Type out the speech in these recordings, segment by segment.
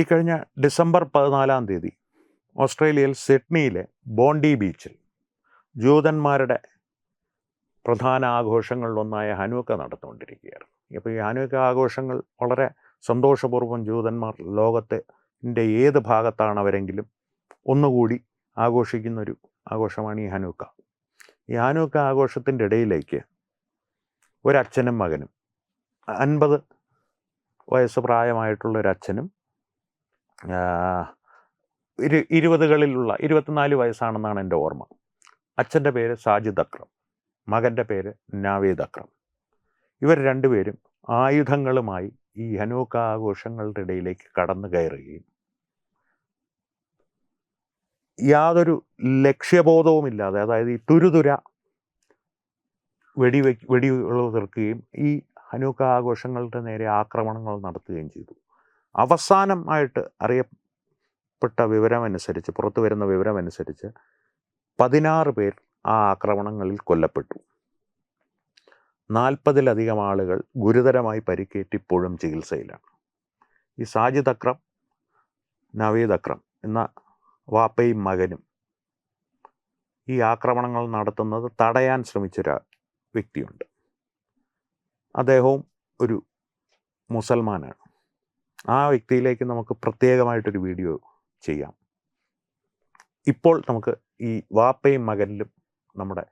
ഈ കഴിഞ്ഞ ഡിസംബർ പതിനാലാം തീയതി ഓസ്ട്രേലിയയിൽ സിഡ്നിയിലെ ബോണ്ടി ബീച്ചിൽ ജൂതന്മാരുടെ പ്രധാന ആഘോഷങ്ങളിലൊന്നായ ഹനൂക്ക നടന്നുകൊണ്ടിരിക്കുകയായിരുന്നു അപ്പോൾ ഈ ഹനൂക്ക ആഘോഷങ്ങൾ വളരെ സന്തോഷപൂർവം ജൂതന്മാർ ലോകത്തിന്റെ ഏത് ഭാഗത്താണവരെങ്കിലും ഒന്നുകൂടി ആഘോഷിക്കുന്നൊരു ആഘോഷമാണ് ഈ ഹനുക്ക ഈ ഹനുക്ക ആഘോഷത്തിന്റെ ഇടയിലേക്ക് ഒരച്ഛനും മകനും അൻപത് വയസ്സ് പ്രായമായിട്ടുള്ള ഒരു അച്ഛനും ഇരു ഇരുപതുകളിലുള്ള ഇരുപത്തിനാല് വയസ്സാണെന്നാണ് എന്റെ ഓർമ്മ. അച്ഛന്റെ പേര് സാജിദ് അക്രം മകന്റെ പേര് നാവേദ് അക്രം. ഇവർ രണ്ടുപേരും ആയുധങ്ങളുമായി ഈ ഹനൂക്ക ആഘോഷങ്ങളുടെ ഇടയിലേക്ക് കടന്നു കയറുകയും യാതൊരു ലക്ഷ്യബോധവുമില്ലാതെ അതായത് ഈ തുരുതുര വെടിവെ വെടികൾ തീർക്കുകയും ഈ ഹനൂക്ക ആഘോഷങ്ങളുടെ നേരെ ആക്രമണങ്ങൾ നടത്തുകയും ചെയ്തു. അവസാനമായിട്ട് അറിയപ്പെട്ട വിവരമനുസരിച്ച് പുറത്തു വരുന്ന വിവരമനുസരിച്ച് പതിനാറ് പേർ ആ ആക്രമണങ്ങളിൽ കൊല്ലപ്പെട്ടു. നാൽപ്പതിലധികം ആളുകൾ ഗുരുതരമായി പരിക്കേറ്റിപ്പോഴും ചികിത്സയിലാണ്. ഈ സാജിദ് അക്രം നവീദ് അക്രം എന്ന വാപ്പയും മകനും ഈ ആക്രമണങ്ങൾ നടത്തുന്നത് തടയാൻ ശ്രമിച്ചൊരു വ്യക്തിയുണ്ട്. അദ്ദേഹവും ഒരു മുസൽമാനാണ്. ആ വ്യക്തിയിലേക്ക് നമുക്ക് പ്രത്യേകമായിട്ടൊരു വീഡിയോ ചെയ്യാം. ഇപ്പോൾ നമുക്ക് ഈ വാപ്പയും മകനിലും നമ്മുടെ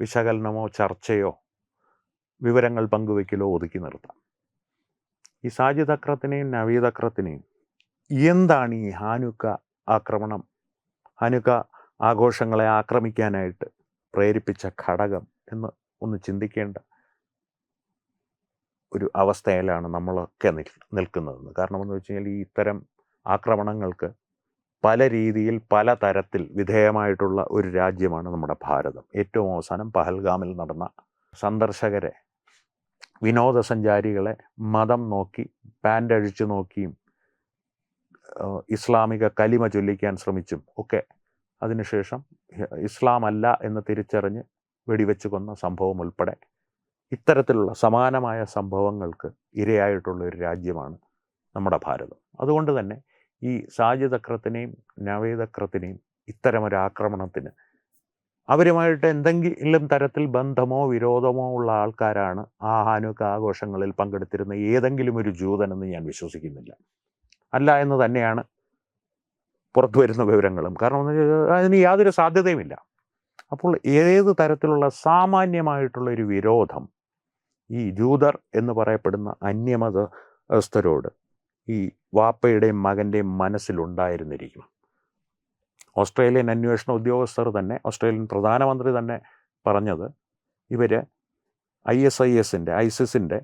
വിശകലനമോ ചർച്ചയോ വിവരങ്ങൾ പങ്കുവെക്കലോ ഒതുക്കി നിർത്താം. ഈ സാജിദ് അക്രത്തിനെയും നവീദ് അക്രത്തിനെയും എന്താണ് ഈ ഹാനുക്ക ആക്രമണം? ഹാനുക്ക ആഘോഷങ്ങളെ ആക്രമിക്കാനായിട്ട് പ്രേരിപ്പിച്ച ഘടകം എന്ന് ഒന്ന് ചിന്തിക്കേണ്ട ഒരു അവസ്ഥയിലാണ് നമ്മളൊക്കെ നിൽ നിൽക്കുന്നതെന്ന്. കാരണം എന്ന് വെച്ച് കഴിഞ്ഞാൽ ഈ ഇത്തരം ആക്രമണങ്ങൾക്ക് പല രീതിയിൽ പല തരത്തിൽ വിധേയമായിട്ടുള്ള ഒരു രാജ്യമാണ് നമ്മുടെ ഭാരതം. ഏറ്റവും അവസാനം പഹൽഗാമിൽ നടന്ന സന്ദർശകരെ വിനോദസഞ്ചാരികളെ മതം നോക്കി പാന്റ് അഴിച്ചു നോക്കിയും ഇസ്ലാമിക കലിമ ചൊല്ലിക്കാൻ ശ്രമിച്ചും ഒക്കെ അതിനുശേഷം ഇസ്ലാം അല്ല എന്ന് തിരിച്ചറിഞ്ഞ് വെടിവെച്ച് കൊന്ന സംഭവം ഉൾപ്പെടെ ഇത്തരത്തിലുള്ള സമാനമായ സംഭവങ്ങൾക്ക് ഇരയായിട്ടുള്ള ഒരു രാജ്യമാണ് നമ്മുടെ ഭാരതം. അതുകൊണ്ട് തന്നെ ഈ സാജിതക്രത്തിനെയും നവേദക്രത്തിനെയും ഇത്തരമൊരു ആക്രമണത്തിന് അവരുമായിട്ട് എന്തെങ്കിലും തരത്തിൽ ബന്ധമോ വിരോധമോ ഉള്ള ആൾക്കാരാണ് ആ ഹാനുക്ക ആഘോഷങ്ങളിൽ പങ്കെടുത്തിരുന്ന ഏതെങ്കിലും ഒരു ജൂതനെന്ന് ഞാൻ വിശ്വസിക്കുന്നില്ല. അല്ല എന്ന് തന്നെയാണ് പുറത്തു വരുന്ന വിവരങ്ങളും. കാരണം അതിന് യാതൊരു സാധ്യതയുമില്ല. അപ്പോൾ ഏത് തരത്തിലുള്ള സാമാന്യമായിട്ടുള്ള ഒരു വിരോധം ഈ ജൂതർ എന്ന് പറയപ്പെടുന്ന അന്യമതസ്ഥരോട് ഈ വാപ്പയുടെയും മകന്റെയും മനസ്സിലുണ്ടായിരുന്നിരിക്കണം ഓസ്ട്രേലിയൻ അന്വേഷണ ഉദ്യോഗസ്ഥർ തന്നെ ഓസ്ട്രേലിയൻ പ്രധാനമന്ത്രി തന്നെ പറഞ്ഞത് ഇവർ ഐ എസ് ഐ എസിന്റെ ഐസിസിന്റെ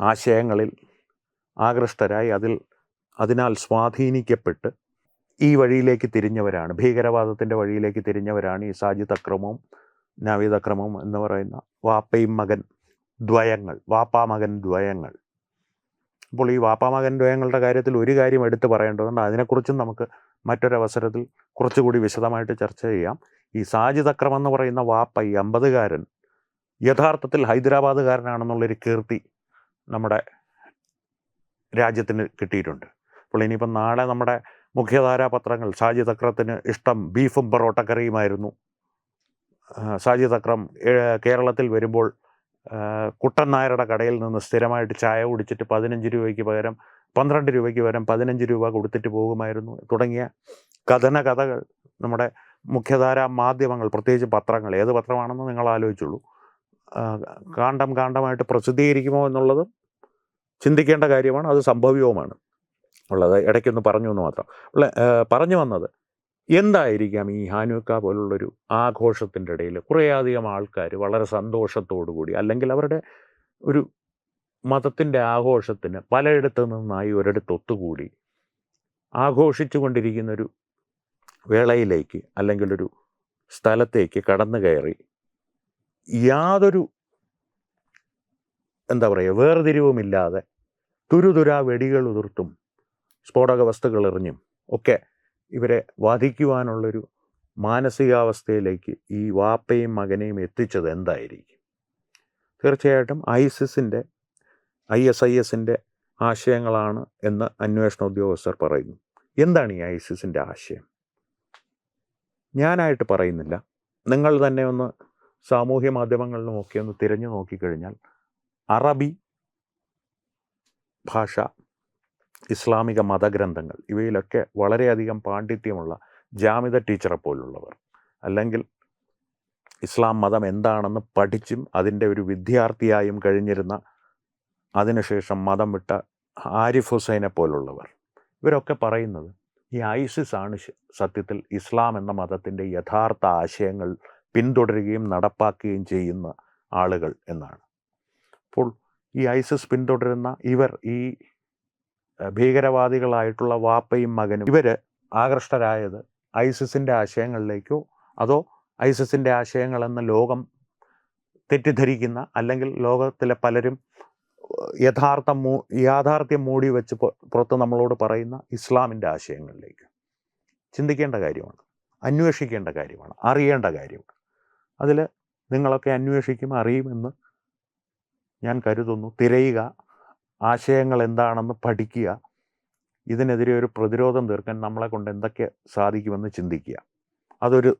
ആശയങ്ങളിൽ ആകൃഷ്ടരായി അതിൽ അതിനാൽ സ്വാധീനിക്കപ്പെട്ട് ഈ വഴിയിലേക്ക് തിരിഞ്ഞവരാണ് ഭീകരവാദത്തിന്റെ വഴിയിലേക്ക് തിരിഞ്ഞവരാണ് ഈ സാജിദ് അക്രമവും നവീദ് അക്രമവും എന്ന് പറയുന്ന വാപ്പയും മകൻ ദ്വയങ്ങൾ വാപ്പാമകൻ ദ്വയങ്ങൾ. അപ്പോൾ ഈ വാപ്പാമകൻ ദ്വയങ്ങളുടെ കാര്യത്തിൽ ഒരു കാര്യം എടുത്തു പറയേണ്ടതുണ്ട്. അതിനെക്കുറിച്ചും നമുക്ക് മറ്റൊരവസരത്തിൽ കുറച്ചുകൂടി വിശദമായിട്ട് ചർച്ച ചെയ്യാം. ഈ സാജിദ് അക്രം എന്ന് പറയുന്ന വാപ്പ ഈ അമ്പതുകാരൻ യഥാർത്ഥത്തിൽ ഹൈദരാബാദുകാരനാണെന്നുള്ളൊരു കീർത്തി നമ്മുടെ രാജ്യത്തിന് കിട്ടിയിട്ടുണ്ട്. അപ്പോൾ ഇനിയിപ്പം നാളെ നമ്മുടെ മുഖ്യധാരാ പത്രങ്ങൾ സാജിദ് അക്രത്തിന് ഇഷ്ടം ബീഫും പൊറോട്ടക്കറിയുമായിരുന്നു. സാജിദ് അക്രം കേരളത്തിൽ വരുമ്പോൾ കുട്ടൻ നായരുടെ കടയിൽ നിന്ന് സ്ഥിരമായിട്ട് ചായ കുടിച്ചിട്ട് പതിനഞ്ച് രൂപയ്ക്ക് പകരം പന്ത്രണ്ട് രൂപയ്ക്ക് പകരം പതിനഞ്ച് രൂപ കൊടുത്തിട്ട് പോകുമായിരുന്നു. തുടങ്ങിയ കഥന കഥകൾ നമ്മുടെ മുഖ്യധാര മാധ്യമങ്ങൾ പ്രത്യേകിച്ച് പത്രങ്ങൾ ഏത് പത്രമാണെന്ന് നിങ്ങൾ ആലോചിച്ചുള്ളൂ കാണ്ടം കാണ്ടമായിട്ട് പ്രസിദ്ധീകരിക്കുമോ എന്നുള്ളതും ചിന്തിക്കേണ്ട കാര്യമാണ് അത് സംഭവ്യവുമാണ്. ഉള്ളത് ഇടയ്ക്കൊന്ന് പറഞ്ഞു എന്ന് മാത്രം. പറഞ്ഞു വന്നത് എന്തായിരിക്കാം ഈ ഹാനുക്ക പോലുള്ളൊരു ആഘോഷത്തിന്റെ ഇടയിൽ? കുറേയധികം ആൾക്കാർ വളരെ സന്തോഷത്തോടു കൂടി അല്ലെങ്കിൽ അവരുടെ ഒരു മതത്തിന്റെ ആഘോഷത്തിന് പലയിടത്തു നിന്നായി ഒരിടത്ത് ഒത്തുകൂടി ആഘോഷിച്ചു കൊണ്ടിരിക്കുന്നൊരു വേളയിലേക്ക് അല്ലെങ്കിൽ ഒരു സ്ഥലത്തേക്ക് കടന്നു കയറി യാതൊരു എന്താ പറയുക വേർതിരിവുമില്ലാതെ തുരുതുരാ വെടികൾ ഉതിർത്തും സ്ഫോടക വസ്തുക്കൾ എറിഞ്ഞും ഒക്കെ ഇവരെ വധിക്കുവാനുള്ളൊരു മാനസികാവസ്ഥയിലേക്ക് ഈ വാപ്പയും മകനെയും എത്തിച്ചത് എന്തായിരിക്കും? തീർച്ചയായിട്ടും ഐസിസിന്റെ ഐ എസ് ഐ എസിന്റെ ആശയങ്ങളാണ് എന്ന് അന്വേഷണ ഉദ്യോഗസ്ഥർ പറയുന്നു. എന്താണ് ഈ ഐസിസിന്റെ ആശയം? ഞാനായിട്ട് പറയുന്നില്ല. നിങ്ങൾ തന്നെ ഒന്ന് സാമൂഹ്യ മാധ്യമങ്ങളിലുമൊക്കെ ഒന്ന് തിരഞ്ഞു നോക്കിക്കഴിഞ്ഞാൽ അറബി ഭാഷ ഇസ്ലാമിക മതഗ്രന്ഥങ്ങൾ ഇവയിലൊക്കെ വളരെയധികം പാണ്ഡിത്യമുള്ള ജാമിത ടീച്ചറെ പോലുള്ളവർ. അല്ലെങ്കിൽ ഇസ്ലാം മതം എന്താണെന്ന് പഠിച്ചും അതിന്റെ ഒരു വിദ്യാർത്ഥിയായും കഴിഞ്ഞിരുന്ന അതിനുശേഷം മതം വിട്ട ആരിഫ് ഹുസൈനെ പോലുള്ളവർ. ഇവരൊക്കെ പറയുന്നത് ഈ ഐസിസ് ആണ് സത്യത്തിൽ ഇസ്ലാം എന്ന മതത്തിന്റെ യഥാർത്ഥ ആശയങ്ങൾ പിന്തുടരുകയും നടപ്പാക്കുകയും ചെയ്യുന്ന ആളുകൾ എന്നാണ്. അപ്പോൾ ഈ ഐസിസ് പിന്തുടരുന്ന ഇവർ ഈ ഭീകരവാദികളായിട്ടുള്ള വാപ്പയും മകനും. ഇവർ ആകൃഷ്ടരായത് ഐസിസിന്റെ ആശയങ്ങളിലേക്കോ അതോ ഐസിസിന്റെ ആശയങ്ങളെന്ന് ലോകം തെറ്റിദ്ധരിക്കുന്ന അല്ലെങ്കിൽ ലോകത്തിലെ പലരും യഥാർത്ഥ മൂ യാഥാർത്ഥ്യം മൂടി വെച്ച് പുറത്ത് നമ്മളോട് പറയുന്ന ഇസ്ലാമിന്റെ ആശയങ്ങളിലേക്ക്. ചിന്തിക്കേണ്ട കാര്യമാണ്. അന്വേഷിക്കേണ്ട കാര്യമാണ്. അറിയേണ്ട കാര്യമാണ്. അതിൽ നിങ്ങളൊക്കെ അന്വേഷിക്കും അറിയുമെന്ന് ഞാൻ കരുതുന്നു. തിരയുക. ആശയങ്ങൾ എന്താണെന്ന് പഠിക്കുക. ഇതിനെതിരെ ഒരു പ്രതിരോധം തീർക്കാൻ നമ്മളെ കൊണ്ട് എന്തൊക്കെ സാധിക്കുമെന്ന് ചിന്തിക്കുക. അതൊരു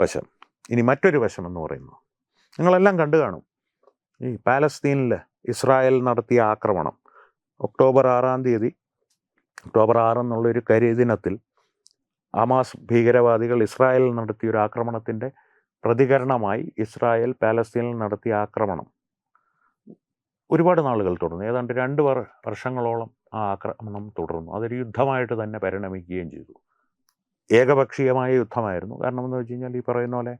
വശം. ഇനി മറ്റൊരു വശം എന്ന് പറയുന്നത് നിങ്ങളെല്ലാം കണ്ടു കാണും. ഈ പാലസ്തീനിൽ ഇസ്രായേൽ നടത്തിയ ആക്രമണം. ഒക്ടോബർ ആറാം തീയതി. ഒക്ടോബർ ആറ് എന്നുള്ളൊരു കരിദിനത്തിൽ ഹമാസ് ഭീകരവാദികൾ ഇസ്രായേലിൽ നടത്തിയ ഒരു ആക്രമണത്തിന്റെ പ്രതികരണമായി ഇസ്രായേൽ പാലസ്തീനിൽ നടത്തിയ ആക്രമണം. ഒരുപാട് നാളുകൾ തുടർന്നു. ഏതാണ്ട് രണ്ട് വർഷങ്ങളോളം ആ ആക്രമണം തുടർന്നു. അതൊരു യുദ്ധമായിട്ട് തന്നെ പരിണമിക്കുകയും ചെയ്തു. ഏകപക്ഷീയമായ യുദ്ധമായിരുന്നു. കാരണം എന്ന് വെച്ച് കഴിഞ്ഞാൽ ഈ പറയുന്ന പോലെ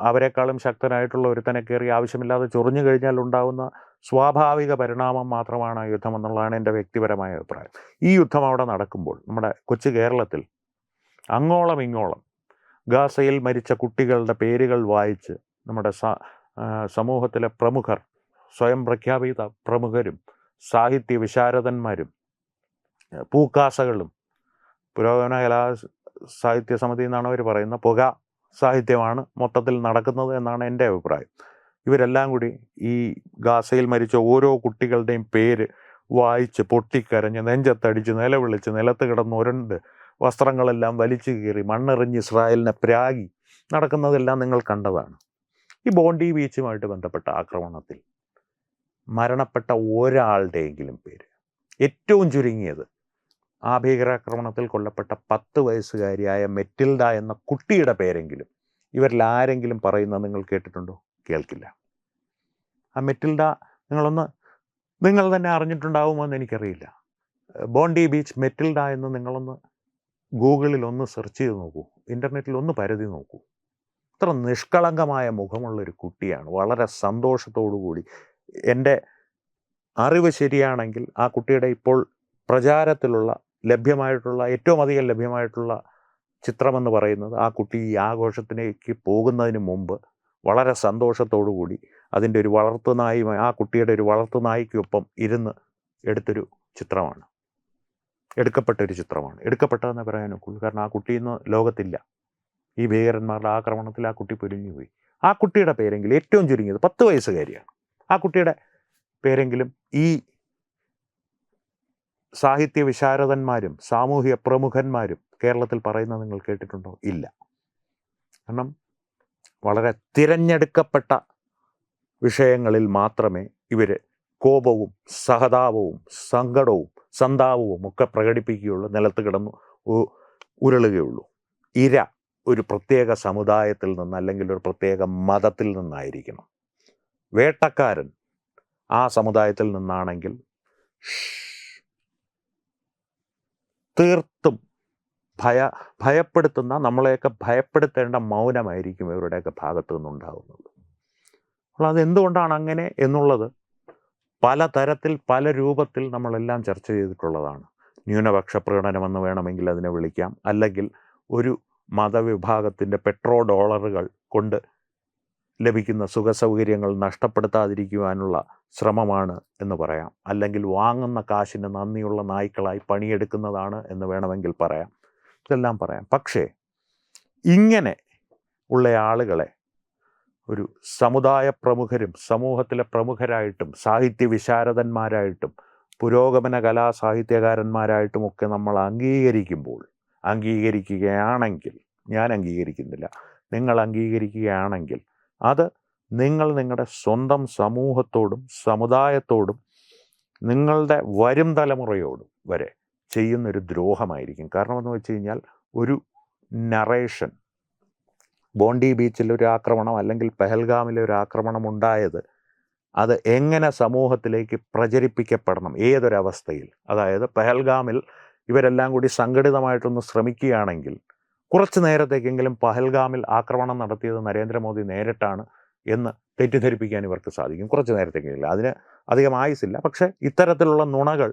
അവരെക്കാളും ശക്തനായിട്ടുള്ള ഒരുത്തനെ കയറി ആവശ്യമില്ലാതെ ചൊറിഞ്ഞു കഴിഞ്ഞാൽ ഉണ്ടാകുന്ന സ്വാഭാവിക പരിണാമം മാത്രമാണ് ആ യുദ്ധം എന്നുള്ളതാണ് എന്റെ വ്യക്തിപരമായ അഭിപ്രായം. ഈ യുദ്ധം അവിടെ നടക്കുമ്പോൾ നമ്മുടെ കൊച്ചു കേരളത്തിൽ അങ്ങോളം ഇങ്ങോളം ഗാസയിൽ മരിച്ച കുട്ടികളുടെ പേരുകൾ വായിച്ച് നമ്മുടെ സമൂഹത്തിലെ പ്രമുഖർ സ്വയം പ്രഖ്യാപിത പ്രമുഖരും സാഹിത്യ വിശാരദന്മാരും പൂക്കാസകളും പുരോഗമന കലാ സാഹിത്യ സമിതി എന്നാണ് അവർ പറയുന്ന പുക സാഹിത്യമാണ് മൊത്തത്തിൽ നടക്കുന്നത് എന്നാണ് എന്റെ അഭിപ്രായം. ഇവരെല്ലാം കൂടി ഈ ഗാസയിൽ മരിച്ച ഓരോ കുട്ടികളുടെയും പേര് വായിച്ച് പൊട്ടിക്കരഞ്ഞ് നെഞ്ചത്തടിച്ച് നിലവിളിച്ച് നിലത്ത് കിടന്ന് ഉരുണ്ട് വസ്ത്രങ്ങളെല്ലാം വലിച്ചു കീറി മണ്ണെറിഞ്ഞ് ഇസ്രായേലിനെ പ്രാഗി നടക്കുന്നതെല്ലാം നിങ്ങൾ കണ്ടതാണ്. ഈ ബോണ്ടി ബീച്ചുമായിട്ട് ബന്ധപ്പെട്ട ആക്രമണത്തിൽ മരണപ്പെട്ട ഒരാളുടെയെങ്കിലും പേര്. ഏറ്റവും ചുരുങ്ങിയത് ആ ഭീകരാക്രമണത്തിൽ കൊല്ലപ്പെട്ട പത്ത് വയസ്സുകാരിയായ മെറ്റിൽഡ എന്ന കുട്ടിയുടെ പേരെങ്കിലും ഇവരിൽ ആരെങ്കിലും പറയുന്നത് നിങ്ങൾ കേട്ടിട്ടുണ്ടോ? കേൾക്കില്ല. ആ മെറ്റിൽഡ നിങ്ങളൊന്ന് നിങ്ങൾ തന്നെ അറിഞ്ഞിട്ടുണ്ടാവുമോ എന്ന് എനിക്കറിയില്ല. ബോണ്ടി ബീച്ച് മെറ്റിൽഡ എന്ന് നിങ്ങളൊന്ന് ഗൂഗിളിൽ ഒന്ന് സെർച്ച് ചെയ്ത് നോക്കൂ. ഇന്റർനെറ്റിൽ ഒന്ന് പരതി നോക്കൂ. ഇത്ര നിഷ്കളങ്കമായ മുഖമുള്ളൊരു കുട്ടിയാണ്. വളരെ സന്തോഷത്തോടു കൂടി എന്റെ അറിവ് ശരിയാണെങ്കിൽ ആ കുട്ടിയുടെ ഇപ്പോൾ പ്രചാരത്തിലുള്ള ലഭ്യമായിട്ടുള്ള ഏറ്റവും അധികം ലഭ്യമായിട്ടുള്ള ചിത്രമെന്ന് പറയുന്നത് ആ കുട്ടി ഈ ആഘോഷത്തിലേക്ക് പോകുന്നതിന് മുമ്പ് വളരെ സന്തോഷത്തോടു കൂടി അതിന്റെ ഒരു വളർത്തുനായുമായി ആ കുട്ടിയുടെ ഒരു വളർത്തുനായിക്കൊപ്പം ഇരുന്ന് എടുത്തൊരു ചിത്രമാണ്. എടുക്കപ്പെട്ട ഒരു ചിത്രമാണ്. എടുക്കപ്പെട്ടതെന്ന് പറയാൻ ഒക്കുള്ളൂ. കാരണം ആ കുട്ടി ഇന്ന് ലോകത്തില്ല. ഈ ഭീകരന്മാരുടെ ആക്രമണത്തിൽ ആ കുട്ടി പൊരിഞ്ഞുപോയി ആ കുട്ടിയുടെ പേരെങ്കിൽ ഏറ്റവും ചുരുങ്ങിയത് പത്ത് വയസ്സുകാരിയാണ്. ആ കുട്ടിയുടെ പേരെങ്കിലും ഈ സാഹിത്യ വിശാരദന്മാരും സാമൂഹിക പ്രമുഖന്മാരും കേരളത്തിൽ പറയുന്നത് നിങ്ങൾ കേട്ടിട്ടുണ്ടോ? ഇല്ല. കാരണം വളരെ തിരഞ്ഞെടുക്കപ്പെട്ട വിഷയങ്ങളിൽ മാത്രമേ ഇവർ കോപവും സഹതാപവും സങ്കടവും സന്താപവും ഒക്കെ പ്രകടിപ്പിക്കുകയുള്ളൂ നിലത്ത് കിടന്നു ഉരുളുകയുള്ളൂ. ഇര ഒരു പ്രത്യേക സമുദായത്തിൽ നിന്ന് അല്ലെങ്കിൽ ഒരു പ്രത്യേക മതത്തിൽ നിന്നായിരിക്കണം. വേട്ടക്കാരൻ ആ സമുദായത്തിൽ നിന്നാണെങ്കിൽ തീർത്തും ഭയ ഭയപ്പെടുത്തുന്ന നമ്മളെയൊക്കെ ഭയപ്പെടുത്തേണ്ട മൗനമായിരിക്കും ഇവരുടെയൊക്കെ ഭാഗത്തു നിന്നുണ്ടാകുന്നത് അപ്പോൾ അതെന്തുകൊണ്ടാണ് അങ്ങനെ എന്നുള്ളത് പല തരത്തിൽ പല രൂപത്തിൽ നമ്മളെല്ലാം ചർച്ച ചെയ്തിട്ടുള്ളതാണ്. ന്യൂനപക്ഷ പ്രകടനമെന്ന് വേണമെങ്കിൽ അതിനെ വിളിക്കാം. അല്ലെങ്കിൽ ഒരു മതവിഭാഗത്തിന്റെ പെട്രോ ഡോളറുകൾ കൊണ്ട് ലഭിക്കുന്ന സുഖസൗകര്യങ്ങൾ നഷ്ടപ്പെടുത്താതിരിക്കുവാനുള്ള ശ്രമമാണ് എന്ന് പറയാം. അല്ലെങ്കിൽ വാങ്ങുന്ന കാശിന് നന്ദിയുള്ള നായ്ക്കളായി പണിയെടുക്കുന്നതാണ് എന്ന് വേണമെങ്കിൽ പറയാം. ഇതെല്ലാം പറയാം. പക്ഷേ ഇങ്ങനെ ഉള്ള ആളുകളെ ഒരു സമുദായ പ്രമുഖരും സമൂഹത്തിലെ പ്രമുഖരായിട്ടും സാഹിത്യ വിശാരദന്മാരായിട്ടും പുരോഗമന കലാ സാഹിത്യകാരന്മാരായിട്ടുമൊക്കെ നമ്മൾ അംഗീകരിക്കുമ്പോൾ അംഗീകരിക്കുകയാണെങ്കിൽ ഞാൻ അംഗീകരിക്കുന്നില്ല. നിങ്ങൾ അംഗീകരിക്കുകയാണെങ്കിൽ അത് നിങ്ങൾ നിങ്ങളുടെ സ്വന്തം സമൂഹത്തോടും സമുദായത്തോടും നിങ്ങളുടെ വരും തലമുറയോടും വരെ ചെയ്യുന്നൊരു ദ്രോഹമായിരിക്കും. കാരണം എന്ന് വെച്ച് കഴിഞ്ഞാൽ ഒരു നറേഷൻ ബോണ്ടി ബീച്ചിൽ ഒരു ആക്രമണം അല്ലെങ്കിൽ പെഹൽഗാമിലെ ഒരു ആക്രമണം ഉണ്ടായത് അത് എങ്ങനെ സമൂഹത്തിലേക്ക് പ്രചരിപ്പിക്കപ്പെടണം? ഏതൊരവസ്ഥയിൽ? അതായത് പെഹൽഗാമിൽ ഇവരെല്ലാം കൂടി സംഘടിതമായിട്ടൊന്ന് ശ്രമിക്കുകയാണെങ്കിൽ കുറച്ച് നേരത്തേക്കെങ്കിലും പഹൽഗാമിൽ ആക്രമണം നടത്തിയത് നരേന്ദ്രമോദി നേരിട്ടാണ് എന്ന് തെറ്റിദ്ധരിപ്പിക്കാൻ ഇവർക്ക് സാധിക്കും. കുറച്ച് നേരത്തേക്കെങ്കിലും. അതിന് അധികം ആയുസില്ല പക്ഷേ ഇത്തരത്തിലുള്ള നുണകൾ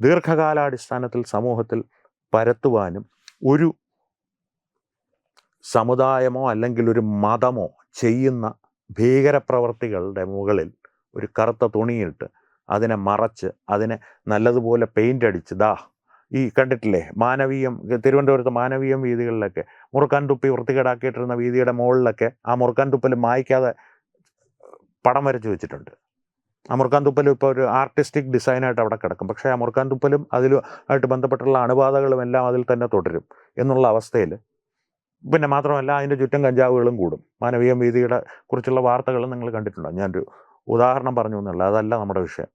ദീർഘകാലാടിസ്ഥാനത്തിൽ സമൂഹത്തിൽ പരത്തുവാനും ഒരു സമുദായമോ അല്ലെങ്കിൽ ഒരു മതമോ ചെയ്യുന്ന ഭീകരപ്രവർത്തികളുടെ മുകളിൽ ഒരു കറുത്ത തുണിയിട്ട് അതിനെ മറച്ച് അതിനെ നല്ലതുപോലെ പെയിന്റ് അടിച്ച് ദാ ഈ കണ്ടിട്ടില്ലേ? മാനവീയം തിരുവനന്തപുരത്ത് മാനവീയം വീതികളിലൊക്കെ. മുറുക്കാൻ തുപ്പി വൃത്തികേടാക്കിയിട്ടിരുന്ന വീതിയുടെ മുകളിലൊക്കെ ആ മുറുക്കാൻ തുപ്പൽ മായ്ക്കാതെ പടം വരച്ച് വെച്ചിട്ടുണ്ട്. ആ മുറുക്കാൻ തുപ്പലും ഇപ്പോൾ ഒരു ആർട്ടിസ്റ്റിക് ഡിസൈനായിട്ട് അവിടെ കിടക്കും. പക്ഷേ ആ മുറുക്കാൻ തുപ്പലും അതിലും ആയിട്ട് ബന്ധപ്പെട്ടുള്ള അണുബാധകളും എല്ലാം അതിൽ തന്നെ തുടരും എന്നുള്ള അവസ്ഥയിൽ പിന്നെ മാത്രമല്ല അതിന്റെ ചുറ്റും കഞ്ചാവുകളും കൂടും. മാനവീയം വീതിയുടെ കുറിച്ചുള്ള വാർത്തകളും നിങ്ങൾ കണ്ടിട്ടുണ്ടോ? ഞാനൊരു ഉദാഹരണം പറഞ്ഞു എന്നുള്ളത് അതല്ല നമ്മുടെ വിഷയം.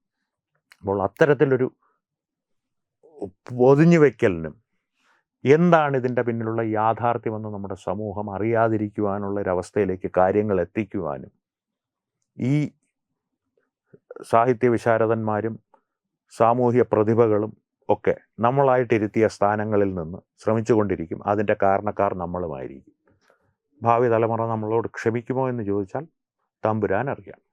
അപ്പോൾ അത്തരത്തിലൊരു പൊതിഞ്ഞു വയ്ക്കലിനും എന്താണ് ഇതിന്റെ പിന്നിലുള്ള യാഥാർത്ഥ്യമെന്ന് നമ്മുടെ സമൂഹം അറിയാതിരിക്കുവാനുള്ള ഒരവസ്ഥയിലേക്ക് കാര്യങ്ങൾ എത്തിക്കുവാനും ഈ സാഹിത്യ വിശാരദന്മാരും സാമൂഹ്യ പ്രതിഭകളും ഒക്കെ നമ്മളായിട്ടിരുത്തിയ സ്ഥാനങ്ങളിൽ നിന്ന് ശ്രമിച്ചുകൊണ്ടിരിക്കും. അതിന്റെ കാരണക്കാർ നമ്മളുമായിരിക്കും. ഭാവി തലമുറ നമ്മളോട് ക്ഷമിക്കുമോ എന്ന് ചോദിച്ചാൽ തമ്പുരാൻ അറിയാം